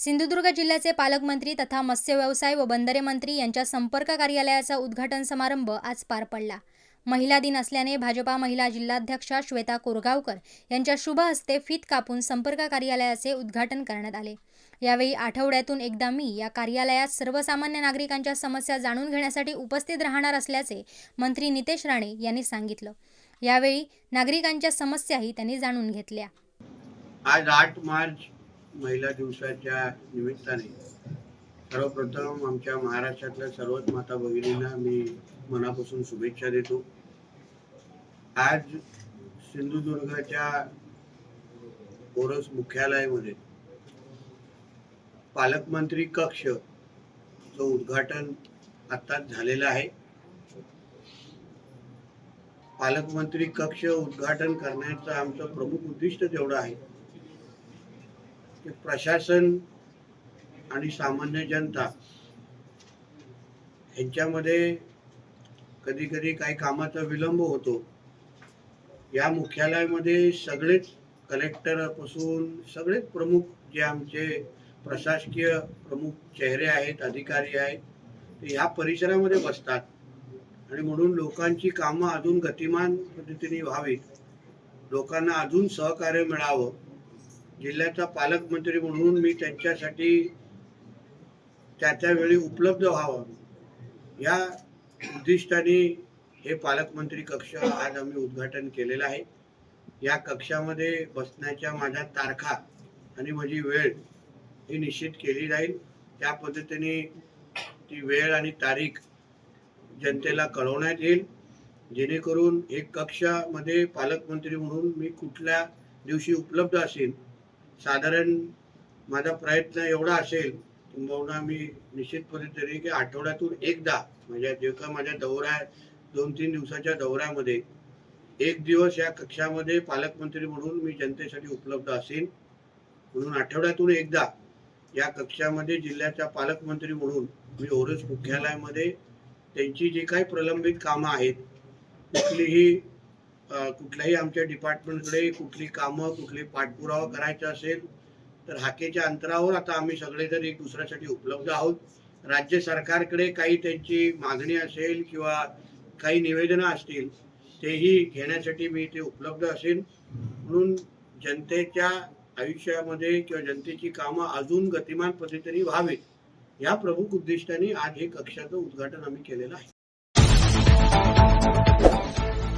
सिंधुदुर्ग जिल्ह्याचे पालकमंत्री तथा मत्स्य व्यवसाय व बंदरे मंत्री यांच्या संपर्क कार्यालयाचा उद्घाटन समारंभ आज पार पडला. महिला दिन असल्याने भाजपा महिला जिल्हाध्यक्षा श्वेता कोरगावकर यांच्या शुभ हस्ते फीत कापून संपर्क कार्यालयाचे उद्घाटन करण्यात आले. यावेळी आठवड्यातून एकदा मी या कार्यालयात सर्वसामान्य नागरिकांच्या समस्या जाणून घेण्यासाठी उपस्थित राहणार असल्याचे मंत्री नितेश राणे यांनी सांगितलं. यावेळी नागरिकांच्या समस्याही त्यांनी जाणून घेतल्या. आज आठ मार्च महिला दिवसाच्या निमित्ताने सर्वप्रथम आमच्या महाराष्ट्रातल्या सर्वच माता भगिनींना मी मनापासून शुभेच्छा देतो. आज सिंधुदुर्गच्या ओरस मुख्यालयामध्ये पालकमंत्री कक्ष चं उद्घाटन आत्ताच झालेलं आहे. पालकमंत्री कक्ष उद्घाटन करण्याचं आमचं प्रमुख उद्दिष्ट जेवढं आहे. की प्रशासन आणि सामान्य जनता ह्यांच्यामध्ये कधी कधी काही कामाचा विलंब होतो. या मुख्यालयामध्ये सगळेच कलेक्टरपासून सगळेच प्रमुख जे आमचे प्रशासकीय प्रमुख चेहरे आहेत अधिकारी आहेत ते ह्या परिसरामध्ये बसतात. आणि म्हणून लोकांची कामं अजून गतिमान पद्धतीने व्हावीत. लोकांना अजून सहकार्य मिळावं. जिल्ह्याचा पालकमंत्री म्हणून मी त्यांच्यासाठी त्या त्यावेळी उपलब्ध व्हावं. या उद्दिष्टाने हे पालकमंत्री कक्ष आज आम्ही उद्घाटन केलेलं आहे. या कक्षामध्ये बसण्याच्या माझ्या तारखा आणि माझी वेळ ही निश्चित केली जाईल. त्या पद्धतीने ती वेळ आणि तारीख जनतेला कळवण्यात येईल. जेणेकरून एक कक्षामध्ये पालकमंत्री म्हणून मी कुठल्या दिवशी उपलब्ध असेल साधारण माझा प्रयत्न एवढा असेल किंबहुना मी निश्चित तरी की आठवड्यातून एकदा म्हणजे जे का माझ्या दौरा दोन तीन दिवसाच्या दौऱ्यामध्ये एक दिवस या कक्षामध्ये पालकमंत्री म्हणून मी जनतेसाठी उपलब्ध असेल म्हणून आठवड्यातून एकदा या कक्षामध्ये जिल्ह्याचा पालकमंत्री म्हणून मी ओरस मुख्यालयामध्ये त्यांची जी काही प्रलंबित कामं आहेत कुठलीही कुठल्याही आमच्या डिपार्टमेंटकडे कुठली कामं कुठली पाठपुरावा करायचा असेल तर हाकेच्या अंतरावर आता आम्ही सगळेजण एक दुसऱ्यासाठी उपलब्ध आहोत. राज्य सरकारकडे काही त्यांची मागणी असेल किंवा काही निवेदनं असतील तेही घेण्यासाठी मी ते उपलब्ध असेल. म्हणून जनतेच्या आयुष्यामध्ये किंवा जनतेची कामं अजून गतिमान पद्धतीने व्हावीत या प्रमुख उद्दिष्टाने आज हे कक्षाचं उद्घाटन आम्ही केलेलं आहे.